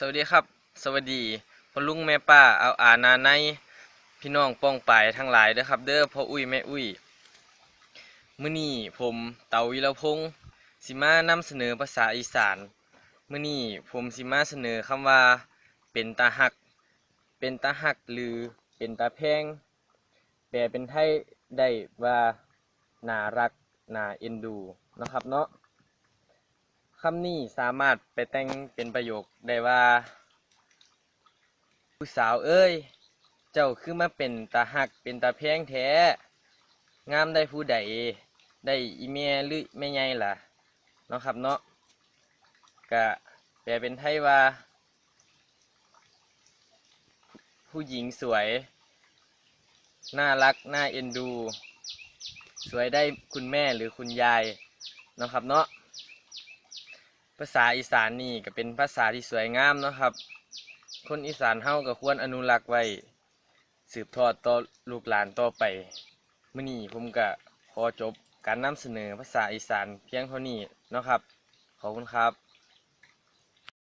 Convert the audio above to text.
สวัสดีครับ สวัสดีพ่อลุงแม่ป้าเอาอานาในพี่น้องป้องปายทั้งหลายเด้อครับ เด้อพ่ออุ้ยแม่อุ้ยมื้อนี้ผมเตาวิรพงศ์สิมานำเสนอภาษาอีสานมื้อนี้ผมสิมาเสนอคำว่า เป็นตาหัก เป็นตาหักหรือเป็นตาแพงแปลเป็นไทยได้ว่าน่ารักน่าเอ็นดูนะครับเนาะ คำนี้สามารถไปแต่งเป็นประโยคได้ว่า ผู้สาวเอ้ย เจ้าคือมาเป็นตาหักเป็นตาแพงแท้ งามได้ผู้ใดได้อีเมียหรือแม่ใหญ่ล่ะเนาะครับเนาะก็แปลเป็นไทยว่า ผู้หญิงสวย น่ารัก น่าเอ็นดู สวยได้คุณแม่หรือคุณยายเนาะครับเนาะ ภาษาอีสานนี่ก็เป็นภาษาที่สวยงามนะครับ คนอีสานเฮาก็ควรอนุรักษ์ไว้ สืบทอดต่อลูกหลานต่อไปมื่อนี้ผมก็ขอจบการนำเสนอภาษาอีสานเพียงเท่านี้นะครับ ขอบคุณครับ